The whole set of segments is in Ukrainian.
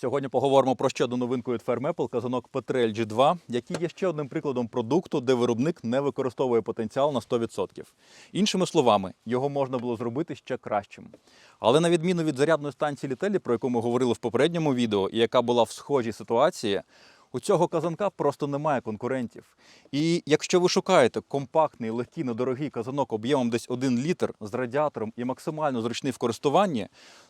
Сьогодні поговоримо про ще одну новинку від Farm Apple – казанок Petrel G2, який є ще одним прикладом продукту, де виробник не використовує потенціал на 100%. Іншими словами, його можна було зробити ще кращим. Але на відміну від зарядної станції Літелі, про яку ми говорили в попередньому відео, і яка була в схожій ситуації, у цього казанка просто немає конкурентів. І якщо ви шукаєте компактний, легкий, недорогий казанок об'ємом десь 1 літр з радіатором і максимально зручний в користуванні,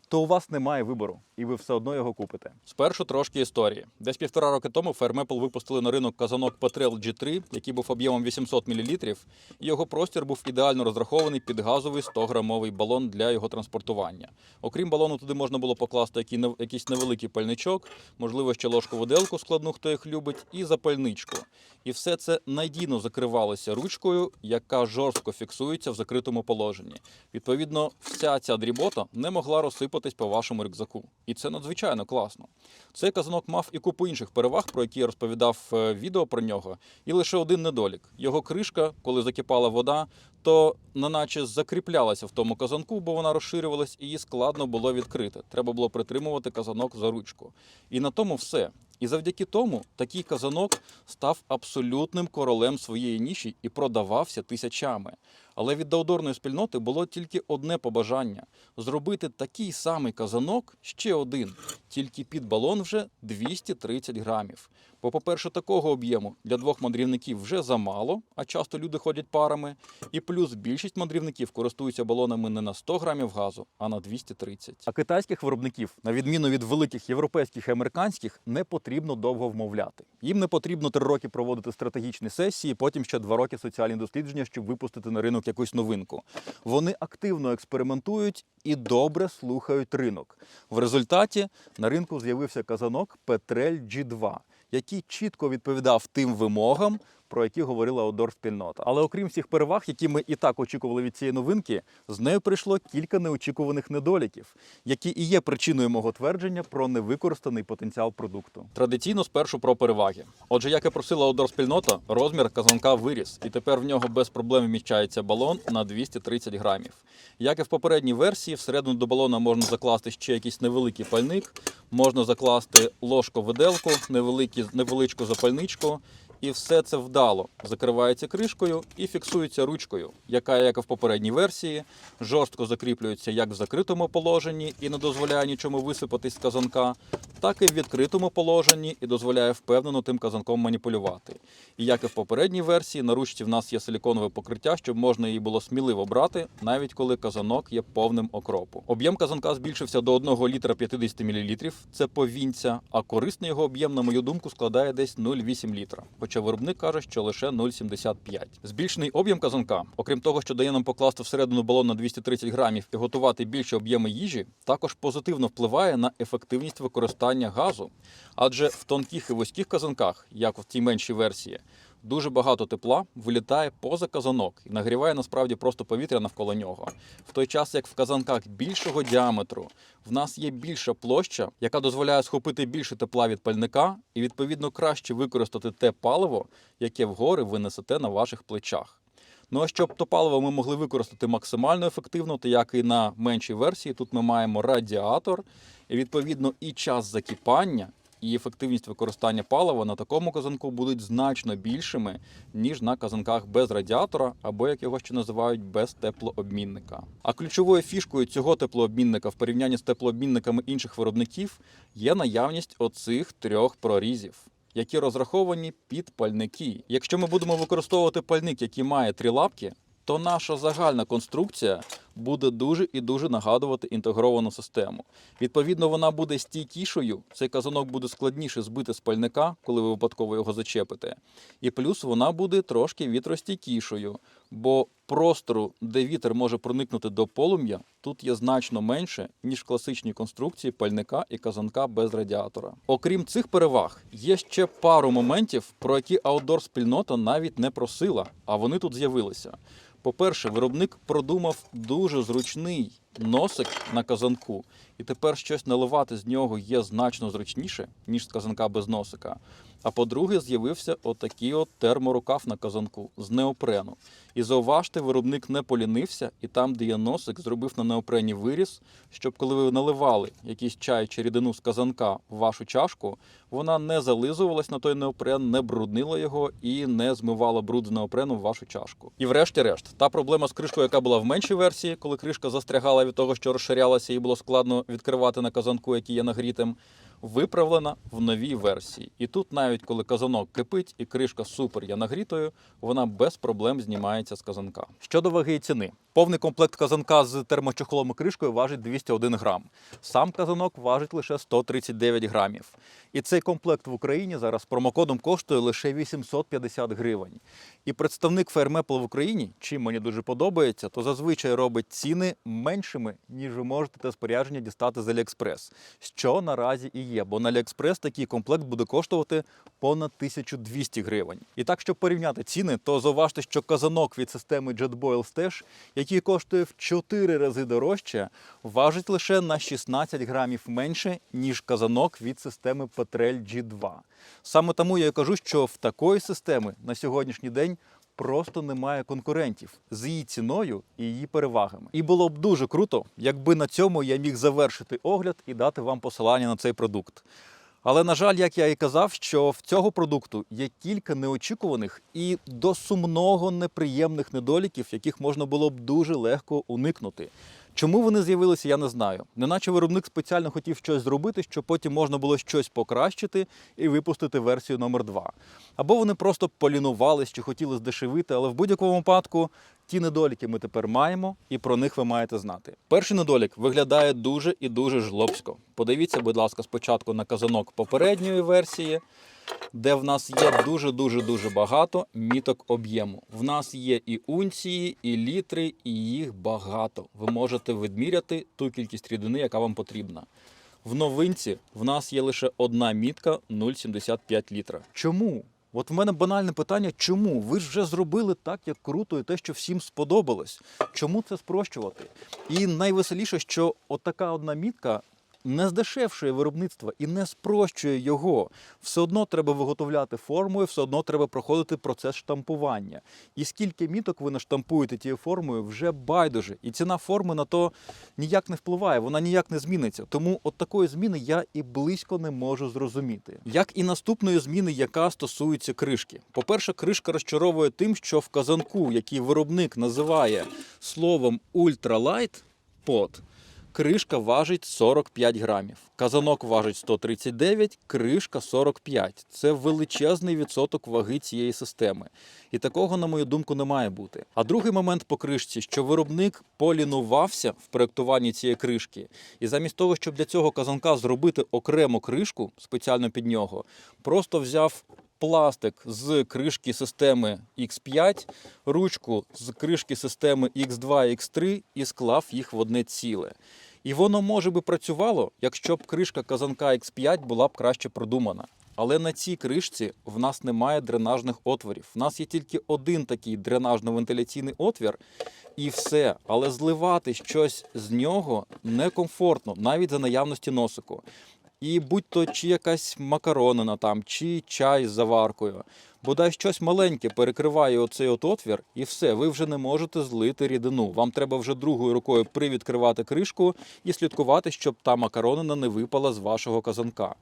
то у вас немає вибору, і ви все одно його купите. Спершу трошки історії. Десь півтора роки тому Farm Apple випустили на ринок казанок Petrel G3, який був об'ємом 800 мл, і його простір був ідеально розрахований під газовий 100-грамовий балон для його транспортування. Окрім балону, туди можна було покласти якийсь невеликий пальничок, можливо, ще ложку виделку складну, хто їх любить, і запальничку. І все це надійно закривалося ручкою, яка жорстко фіксується в закритому положенні. Відповідно, вся ця дрібота не могла розсипатись по вашому рюкзаку. І це надзвичайно класно. Цей казанок мав і купу інших переваг, про які я розповідав е, в відео про нього, і лише один недолік. Його кришка, коли закипала вода, то неначе закріплялася в тому казанку, бо вона розширювалась і її складно було відкрити. Треба було притримувати казанок за ручку. І на тому все. І завдяки тому такий казанок став абсолютним королем своєї ніші і продавався тисячами. Але від аудорної спільноти було тільки одне побажання зробити такий самий казанок ще один, тільки під балон вже 230 грамів. Бо, по-перше, такого об'єму для двох мандрівників вже замало, а часто люди ходять парами. І плюс більшість мандрівників користуються балонами не на 100 грамів газу, а на 230. А китайських виробників, на відміну від великих європейських і американських, не потрібно довго вмовляти. Їм не потрібно три роки проводити стратегічні сесії, потім ще два роки соціальні дослідження, щоб випустити на ринок якусь новинку. Вони активно експериментують і добре слухають ринок. В результаті на ринку з'явився казанок Petrel G2, який чітко відповідав тим вимогам, про які говорила одор спільнота. Але окрім всіх переваг, які ми і так очікували від цієї новинки, з нею прийшло кілька неочікуваних недоліків, які і є причиною мого твердження про невикористаний потенціал продукту. Традиційно спершу про переваги. Отже, як і просила одор спільнота, розмір казанка виріс, і тепер в нього без проблем вміщається балон на 230 грамів. Як і в попередній версії, всередину до балона можна закласти ще якийсь невеликий пальник, можна закласти ложку-виделку, невеликі- невеличку запальничку. І все це вдало закривається кришкою і фіксується ручкою, яка, як і в попередній версії, жорстко закріплюється як в закритому положенні і не дозволяє нічому висипатись з казанка, так і в відкритому положенні і дозволяє впевнено тим казанком маніпулювати. І як і в попередній версії, на ручці в нас є силіконове покриття, щоб можна її було сміливо брати, навіть коли казанок є повним окропу. Об'єм казанка збільшився до 1 літра 50 мл, це повінця, а корисний його об'єм, на мою думку, складає десь 0,8 літра. Хоча виробник каже, що лише 0,75. Збільшений об'єм казанка, окрім того, що дає нам покласти всередину балон на 230 грамів і готувати більші об'єми їжі, також позитивно впливає на ефективність використання газу. Адже в тонких і вузьких казанках, як в цій меншій версії, дуже багато тепла вилітає поза казанок і нагріває насправді просто повітря навколо нього. В той час, як в казанках більшого діаметру, в нас є більша площа, яка дозволяє схопити більше тепла від пальника і відповідно краще використати те паливо, яке вгори ви несете на ваших плечах. Ну а щоб то паливо ми могли використати максимально ефективно, то як і на меншій версії, тут ми маємо радіатор, і відповідно і час закипання, і ефективність використання палива на такому казанку будуть значно більшими, ніж на казанках без радіатора, або як його ще називають без теплообмінника. А ключовою фішкою цього теплообмінника в порівнянні з теплообмінниками інших виробників є наявність оцих трьох прорізів. Які розраховані під пальники. Якщо ми будемо використовувати пальник, який має три лапки, то наша загальна конструкція буде дуже і дуже нагадувати інтегровану систему. Відповідно, вона буде стійкішою. Цей казанок буде складніше збити з пальника, коли ви випадково його зачепите. І плюс вона буде трошки вітростійкішою, бо простору, де вітер може проникнути до полум'я, тут є значно менше, ніж в класичній конструкції пальника і казанка без радіатора. Окрім цих переваг, є ще пару моментів, про які аутдор спільнота навіть не просила, а вони тут з'явилися. По-перше, виробник продумав дуже зручний носик на казанку, і тепер щось наливати з нього є значно зручніше, ніж з казанка без носика. А по-друге, з'явився отакий от терморукав на казанку з неопрену. І зауважте, виробник не полінився, і там, де є носик, зробив на неопрені виріз, щоб коли ви наливали якийсь чай чи рідину з казанка в вашу чашку, вона не зализувалась на той неопрен, не бруднила його і не змивала бруд з неопрену в вашу чашку. І врешті-решт, та проблема з кришкою, яка була в меншій версії, коли кришка застрягала від того, що розширялася, і було складно відкривати на казанку, який є нагрітим. Виправлена в новій версії. І тут, навіть коли казанок кипить і кришка супер є нагрітою, вона без проблем знімається з казанка. Щодо ваги і ціни, повний комплект казанка з термочохлом і кришкою важить 201 грам. Сам казанок важить лише 139 грамів. І цей комплект в Україні зараз промокодом коштує лише 850 гривень. І представник Fairmaple в Україні, чим мені дуже подобається, то зазвичай робить ціни меншими, ніж ви можете те спорядження дістати з AliExpress, що наразі і є. Бо на AliExpress такий комплект буде коштувати понад 1200 гривень. І так, щоб порівняти ціни, то зауважте, що казанок від системи JetBoil Stash, який коштує в 4 рази дорожче, важить лише на 16 грамів менше, ніж казанок від системи Petrel G2. Саме тому я і кажу, що в такої системи на сьогоднішній день просто немає конкурентів з її ціною і її перевагами. І було б дуже круто, якби на цьому я міг завершити огляд і дати вам посилання на цей продукт. Але на жаль, як я і казав, що в цього продукту є кілька неочікуваних і до сумного неприємних недоліків, яких можна було б дуже легко уникнути. Чому вони з'явилися, я не знаю. Неначе виробник спеціально хотів щось зробити, щоб потім можна було щось покращити і випустити версію номер 2 Або вони просто полінувались чи хотіли здешевити, але в будь-якому випадку ті недоліки ми тепер маємо, і про них ви маєте знати. Перший недолік виглядає дуже і дуже жлобсько. Подивіться, будь ласка, спочатку на казанок попередньої версії де в нас є дуже-дуже дуже багато міток об'єму. В нас є і унції, і літри, і їх багато. Ви можете відміряти ту кількість рідини, яка вам потрібна. В новинці в нас є лише одна мітка 0,75 літра. Чому? От в мене банальне питання, чому? Ви ж вже зробили так, як круто, і те, що всім сподобалось. Чому це спрощувати? І найвеселіше, що отака одна мітка не здешевшує виробництво і не спрощує його. Все одно треба виготовляти формою, все одно треба проходити процес штампування. І скільки міток ви наштампуєте тією формою, вже байдуже. І ціна форми на то ніяк не впливає, вона ніяк не зміниться. Тому от такої зміни я і близько не можу зрозуміти. Як і наступної зміни, яка стосується кришки. По-перше, кришка розчаровує тим, що в казанку, який виробник називає словом ультралайт, под, кришка важить 45 грамів. Казанок важить 139, кришка 45. Це величезний відсоток ваги цієї системи. І такого, на мою думку, не має бути. А другий момент по кришці, що виробник полінувався в проєктуванні цієї кришки, і замість того, щоб для цього казанка зробити окрему кришку спеціально під нього, просто взяв. Пластик з кришки системи X5, ручку з кришки системи X2 X3 і склав їх в одне ціле. І воно може би працювало, якщо б кришка казанка X5 була б краще продумана. Але на цій кришці в нас немає дренажних отворів. В нас є тільки один такий дренажно-вентиляційний отвір, і все. Але зливати щось з нього некомфортно, навіть за наявності носику. І будь-то чи якась макаронина там, чи чай з заваркою. Бодай щось маленьке перекриває оцей от отвір, і все, ви вже не можете злити рідину. Вам треба вже другою рукою привідкривати кришку і слідкувати, щоб та макаронина не випала з вашого казанка.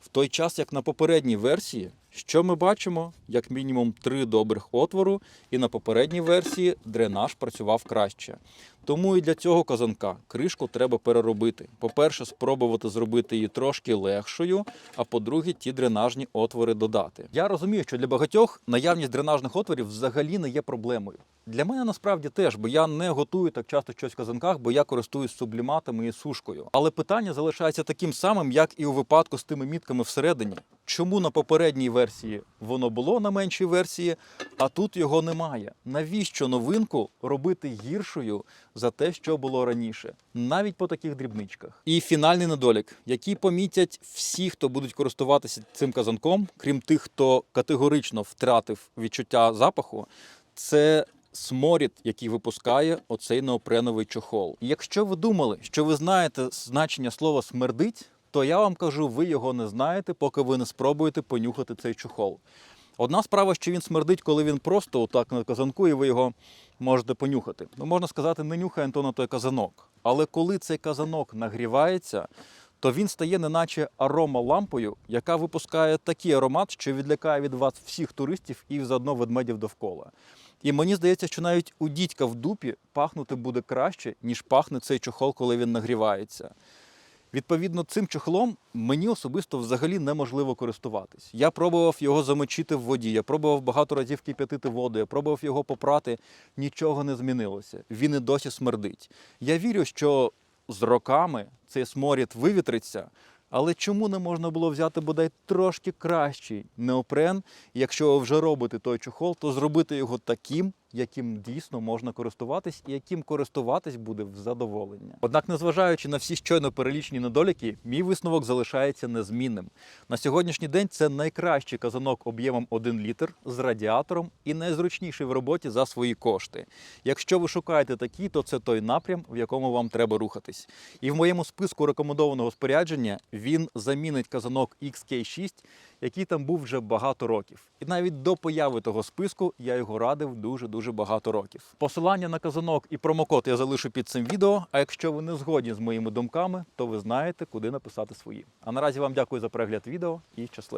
В той час, як на попередній версії, що ми бачимо? Як мінімум три добрих отвору, і на попередній версії дренаж працював краще. Тому і для цього казанка кришку треба переробити. По-перше, спробувати зробити її трошки легшою, а по-друге, ті дренажні отвори додати. Я розумію, що для багатьох наявність дренажних отворів взагалі не є проблемою. Для мене насправді теж, бо я не готую так часто щось в казанках, бо я користуюсь субліматами і сушкою. Але питання залишається таким самим, як і у випадку з тими мітками всередині. Чому на попередній версії воно було на меншій версії, а тут його немає? Навіщо новинку робити гіршою за те, що було раніше, навіть по таких дрібничках? І фінальний недолік, який помітять всі, хто будуть користуватися цим казанком, крім тих, хто категорично втратив відчуття запаху, це сморід, який випускає оцей неопреновий чохол. Якщо ви думали, що ви знаєте значення слова смердить, то я вам кажу, ви його не знаєте, поки ви не спробуєте понюхати цей чохол. Одна справа, що він смердить, коли він просто отак на казанку, і ви його можете понюхати. Ну, можна сказати, не нюхай Антона той казанок. Але коли цей казанок нагрівається, то він стає неначе аромалампою, яка випускає такий аромат, що відлякає від вас всіх туристів і заодно ведмедів довкола. І мені здається, що навіть у дідька в дупі пахнути буде краще, ніж пахне цей чохол, коли він нагрівається. Відповідно, цим чохлом мені особисто взагалі неможливо користуватись. Я пробував його замочити в воді, я пробував багато разів кип'ятити воду, я пробував його попрати, нічого не змінилося. Він і досі смердить. Я вірю, що з роками цей сморід вивітриться. Але чому не можна було взяти бодай трошки кращий неопрен? Якщо ви вже робите той чохол, то зробити його таким, яким дійсно можна користуватись, і яким користуватись буде в задоволення. Однак, незважаючи на всі щойно перелічені недоліки, мій висновок залишається незмінним. На сьогоднішній день це найкращий казанок об'ємом 1 літр з радіатором і найзручніший в роботі за свої кошти. Якщо ви шукаєте такі, то це той напрям, в якому вам треба рухатись. І в моєму списку рекомендованого спорядження він замінить казанок XK6, який там був вже багато років. І навіть до появи того списку я його радив дуже-дуже багато років. Посилання на казанок і промокод я залишу під цим відео. А якщо ви не згодні з моїми думками, то ви знаєте, куди написати свої. А наразі вам дякую за перегляд відео і щасливо!